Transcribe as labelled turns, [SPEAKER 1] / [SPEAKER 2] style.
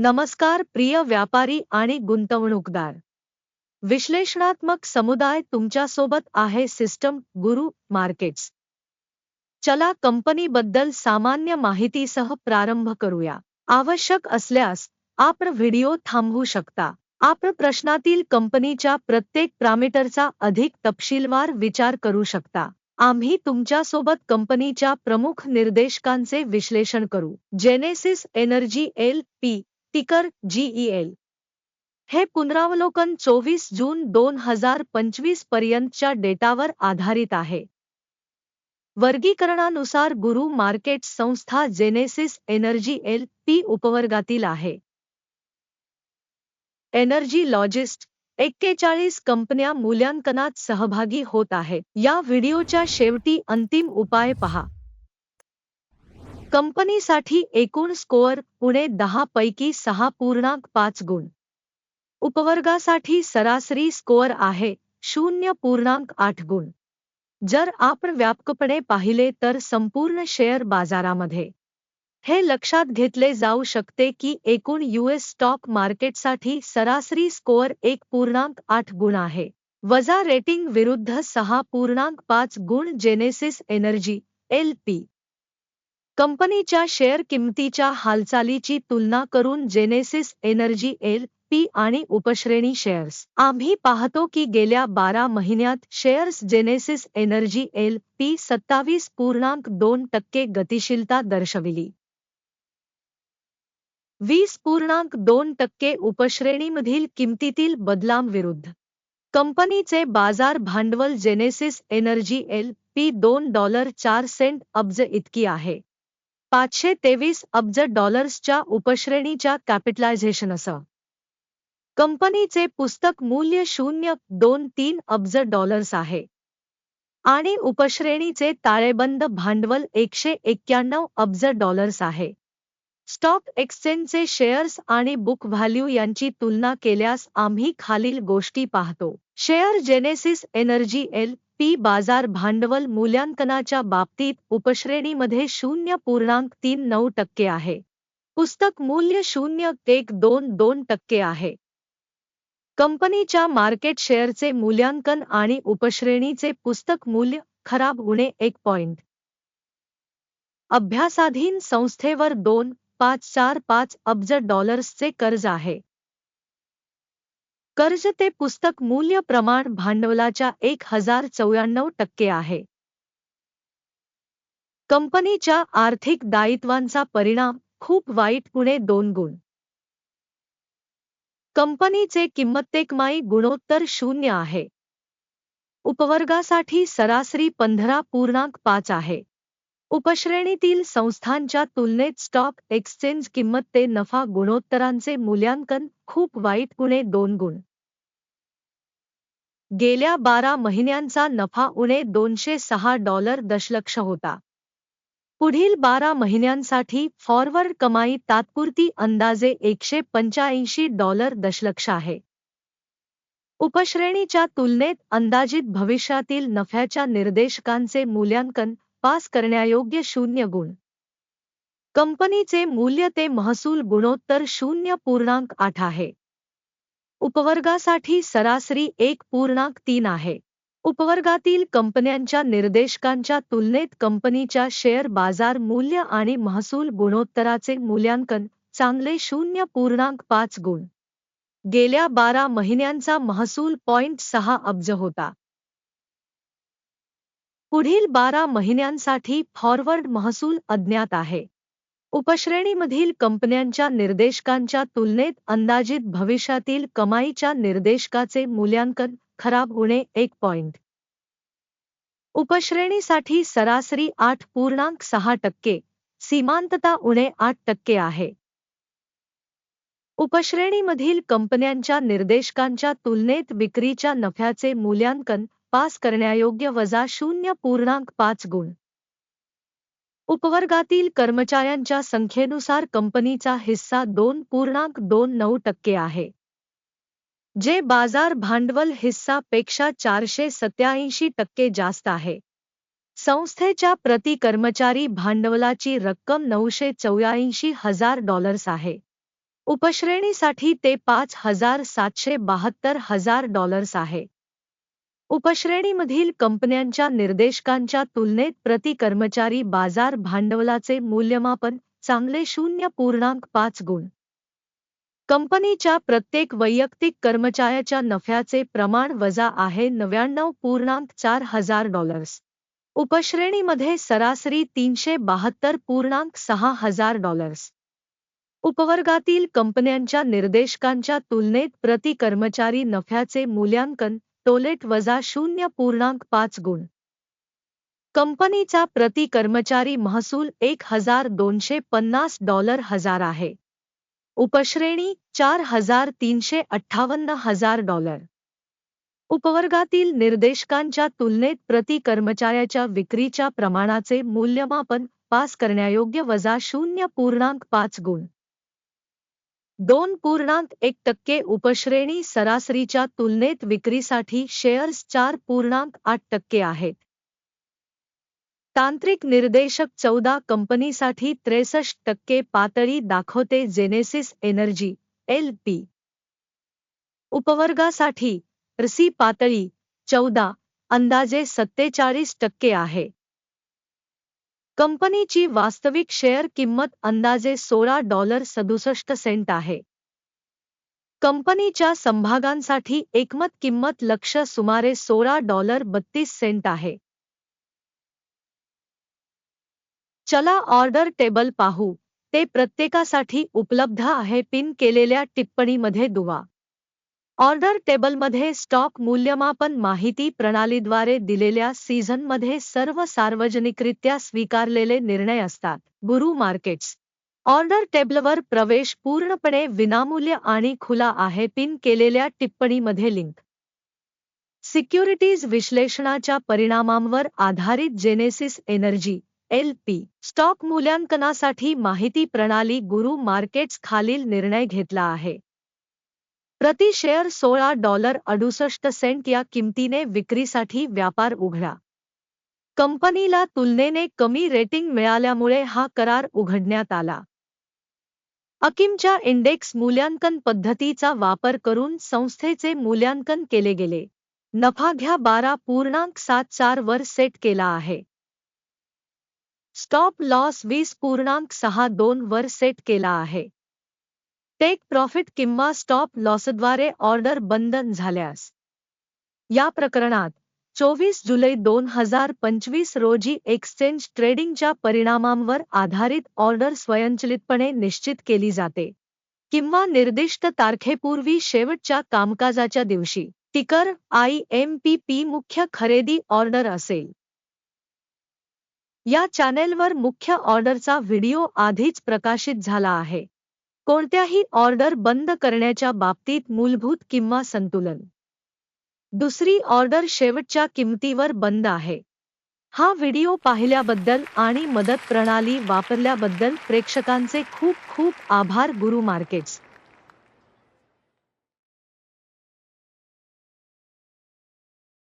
[SPEAKER 1] नमस्कार प्रिय व्यापारी आणि गुंतवणूकदार. विश्लेषणात्मक समुदाय तुमच्यासोबत आहे सिस्टम गुरु मार्केट्स. चला कंपनीबद्दल सामान्य माहितीसह प्रारंभ करूया. आवश्यक असल्यास आपण व्हिडिओ थांबवू शकता. आपण प्रश्नातील कंपनीच्या प्रत्येक प्रामीटरचा अधिक तपशीलवार विचार करू शकता. आम्ही तुमच्यासोबत कंपनीच्या प्रमुख निर्देशकांचे विश्लेषण करू. Genesis Energy L P ticker GEL हे पुनरावलोकन चोवीस जून दोन हजार पंचवीस पर्यंतच्या डेटावर आधारित आहे. वर्गीकरणानुसार गुरु मार्केट संस्था जेनेसिस एनर्जी एल पी उपवर्गातील आहे. एनर्जी लॉजिस्ट एक्केचाळीस कंपन्या मूल्यांकनात सहभागी होत आहे. या व्हिडिओच्या शेवटी अंतिम उपाय पहा. कंपनीसाठी एकूण स्कोअर पुणे दहा पैकी सहा पूर्णांक पाच गुण. उपवर्गासाठी सरासरी स्कोअर आहे शून्य पूर्णांक आठ गुण. जर आपण व्यापकपणे पाहिले तर संपूर्ण शेअर बाजारामध्ये. हे लक्षात घेतले जाऊ शकते की एकूण यूएस स्टॉक मार्केटसाठी सरासरी स्कोअर एक पूर्णांक आठ गुण आहे. वजा रेटिंग विरुद्ध सहा पूर्णांक पाच गुण जेनेसिस एनर्जी एल पी कंपनीच्या शेअर किंमतीच्या हालचालीची तुलना करून जेनेसिस एनर्जी एल पी आणि उपश्रेणी शेअर्स. आम्ही पाहतो की गेल्या बारा महिन्यात shares Genesis Energy L P सत्तावीस पूर्णांक दोन टक्के गतिशीलता दर्शविली. वीस पूर्णांक दोन टक्के उपश्रेणीमधील किमतीतील बदलांविरुद्ध. कंपनीचे बाजार भांडवल जेनेसिस एनर्जी एल पी दोन डॉलर चार सेंट अब्ज इतकी आहे. पाचशे तेवीस अब्ज डॉलर्सच्या उपश्रेणीच्या कॅपिटलायझेशनसह कंपनीचे पुस्तक मूल्य शून्य दोन तीन अब्ज डॉलर्स आहे. आणि उपश्रेणीचे ताळेबंद भांडवल एकशे एक्क्याण्णव अब्ज डॉलर्स आहे. स्टॉक एक्सचेंजचे शेअर्स आणि बुक व्हॅल्यू यांची तुलना केल्यास आम्ही खालील गोष्टी पाहतो. Share Genesis Energy L P बाज़ार भांडवल मूल्यांकनाच्या बाबतीत उपश्रेणीमध्ये शून्य पूर्णांक तीन नऊ टक्के आहे. पुस्तक मूल्य शून्य एक दोन दोन टक्के आहे. कंपनीच्या मार्केट शेअरचे मूल्यांकन आणि उपश्रेणीचे पुस्तक मूल्य खराब होणे एक पॉइंट. अभ्यासाधीन संस्थेवर दोन, पाच, चार, पाच अब्ज डॉलर्सचे कर्ज आहे. कर्ज ते पुस्तक मूल्य प्रमाण भांडवलाच्या एक हजार चौऱ्याण्णव टक्के आहे. कंपनीच्या आर्थिक दायित्वांचा परिणाम खूप वाईट पुणे दोन गुण. कंपनीचे किंमतेकमाई गुणोत्तर शून्य आहे. उपवर्गासाठी सरासरी पंधरा पूर्णांक पाच आहे. उपश्रेणीतील संस्थांच्या तुलनेत स्टॉक एक्सचेंज किंमत ते नफा गुणोत्तरांचे मूल्यांकन खूप वाईट पुणे दोन गुण. गेल्या बारा महिन्यांचा नफा उणे दोनशे सहा डॉलर दशलक्ष होता. पुढील बारा महिन्यांसाठी फॉरवर्ड कमाई तात्पुरती अंदाजे एकशे पंच्याऐंशी डॉलर दशलक्ष आहे. उपश्रेणीच्या तुलनेत अंदाजित भविष्यातील नफ्याच्या निर्देशकांचे मूल्यांकन पास करण्यायोग्य शून्य गुण. कंपनीचे मूल्य ते महसूल गुणोत्तर शून्य पूर्णांक आठ आहे. उपवर्गासाठी सरासरी एक पूर्णांक तीन आहे. उपवर्गातील कंपन्यांच्या निर्देशकांच्या तुलनेत कंपनीच्या शेअर बाजार मूल्य आणि महसूल गुणोत्तराचे मूल्यांकन चांगले शून्य पूर्णांक पाच गुण. गेल्या बारा महिन्यांचा महसूल पॉइंट सहा अब्ज होता. पुढील बारा महिन्यांसाठी फॉरवर्ड महसूल अज्ञात आहे. उपश्रेणीमधील कंपन्यांच्या निर्देशकांच्या तुलनेत अंदाजित भविष्यातील कमाईच्या निर्देशकाचे मूल्यांकन खराब होणे एक पॉइंट. उपश्रेणीसाठी सरासरी आठ पूर्णांक सहा टक्के सीमांतता उणे आठ टक्के आहे. उपश्रेणीमधील कंपन्यांच्या निर्देशकांच्या तुलनेत विक्रीच्या नफ्याचे मूल्यांकन पास करण्यायोग्य वजा शून्य पूर्णांक पाच गुण. उपवर्गातील कर्मचाऱ्यांच्या संख्येनुसार कंपनीचा हिस्सा दोन पूर्णांक दोन नऊ टक्के आहे. जे बाज़ार भांडवल हिस्सा पेक्षा चारशे सत्याऐंशी टक्के जास्त आहे. संस्थेच्या प्रति कर्मचारी भांडवलाची रक्कम नऊशे चौऱ्याऐंशी हज़ार डॉलर्स आहे. उपश्रेणीसाठी ते पाच हज़ार सातशे बहात्तर हज़ार डॉलर्स आहे. उपश्रेणीमधील कंपन्यांच्या निर्देशकांच्या तुलनेत प्रति कर्मचारी बाजार भांडवलाचे मूल्यमापन चांगले शून्य पूर्णांक पाच गुण. कंपनीच्या प्रत्येक वैयक्तिक कर्मचाऱ्याच्या नफ्याचे प्रमाण वजा आहे नव्याण्णव पूर्णांक चार हजार डॉलर्स. उपश्रेणीमध्ये सरासरी तीनशे बहात्तर पूर्णांक सहा हजार डॉलर्स. उपवर्गातील कंपन्यांच्या निर्देशकांच्या तुलनेत प्रति कर्मचारी नफ्याचे मूल्यांकन टोलेट वजा शून्य पूर्णांक पाच गुण. कंपनीचा प्रति कर्मचारी महसूल एक हजार दोनशे पन्नास डॉलर हजार आहे. उपश्रेणी चार हजार तीनशे अठ्ठावन्न हजार डॉलर. उपवर्गातील निर्देशकांच्या तुलनेत प्रति कर्मचाऱ्याच्या विक्रीच्या प्रमाणाचे मूल्यमापन पास करण्यायोग्य वजा शून्य पूर्णांक पाच गुण. दोन पूर्णांक एक टक्के उपश्रेणी सरासरीच्या तुलनेत विक्रीसाठी शेअर्स चार पूर्णांक आठ टक्के आहेत. तांत्रिक निर्देशक चौदा कंपनीसाठी त्रेसष्ट टक्के पातळी दाखवते जेनेसिस एनर्जी एल पी. उपवर्गासाठी रसी पातळी चौदा अंदाजे सत्तेचाळीस टक्के आहे. कंपनीची वास्तविक शेअर किंमत अंदाजे सोळा डॉलर सदुसष्ट सेंट आहे. कंपनीच्या संभागांसाठी एकमत किंमत लक्ष सुमारे सोळा डॉलर बत्तीस सेंट आहे. चला ऑर्डर टेबल पाहू. ते प्रत्येकासाठी उपलब्ध आहे पिन केलेल्या टिप्पणीमध्ये दुवा. ऑर्डर टेबलमध्ये स्टॉक मूल्यमापन माहिती प्रणालीद्वारे दिलेल्या सीझनमध्ये सर्व सार्वजनिकरित्या स्वीकारलेले निर्णय असतात. गुरु मार्केट्स. ऑर्डर टेबलवर प्रवेश पूर्णपणे विनामूल्य आणि खुला आहे पिन केलेल्या टिप्पणीमध्ये लिंक. सिक्युरिटीज विश्लेषणाच्या परिणामांवर आधारित Genesis Energy L P. Stock मूल्यांकनासाठी माहिती प्रणाली गुरु मार्केट्स खालील निर्णय घेतला आहे. प्रति शेअर सोळा डॉलर अडुसष्ट सेंट या किमतीने विक्रीसाठी व्यापार उघडा. कंपनीला तुलनेने कमी रेटिंग मिळाल्यामुळे हा करार उघडण्यात आला. अकिमच्या इंडेक्स मूल्यांकन पद्धतीचा वापर करून संस्थेचे मूल्यांकन केले गेले. नफा घ्या बारा पूर्णांक सात चार वर सेट केला आहे. स्टॉप लॉस वीस पूर्णांक सहा दोन वर सेट केला आहे. टेक प्रॉफिट किंवा स्टॉप लॉसद्वारे ऑर्डर बंद झाल्यास. या प्रकरणात चोवीस जुलै दोन हजार पंचवीस रोजी एक्सचेंज ट्रेडिंगच्या परिणामांवर आधारित ऑर्डर स्वयंचलितपणे निश्चित केली जाते. किंवा निर्दिष्ट तारखेपूर्वी शेवटच्या कामकाजाच्या दिवशी टिकर आय एम पी पी मुख्य खरेदी ऑर्डर असेल. या चॅनेलवर मुख्य ऑर्डरचा व्हिडिओ आधीच प्रकाशित झाला आहे. कोणत्याही ऑर्डर बंद करण्याच्या बाबतीत मूलभूत किंवा संतुलन. दुसरी ऑर्डर शेवटच्या किंमतीवर बंद आहे. हा व्हिडिओ पाहिल्याबद्दल आणि मदत प्रणाली वापरल्याबद्दल प्रेक्षकांचे खूप खूप आभार गुरु मार्केट्स.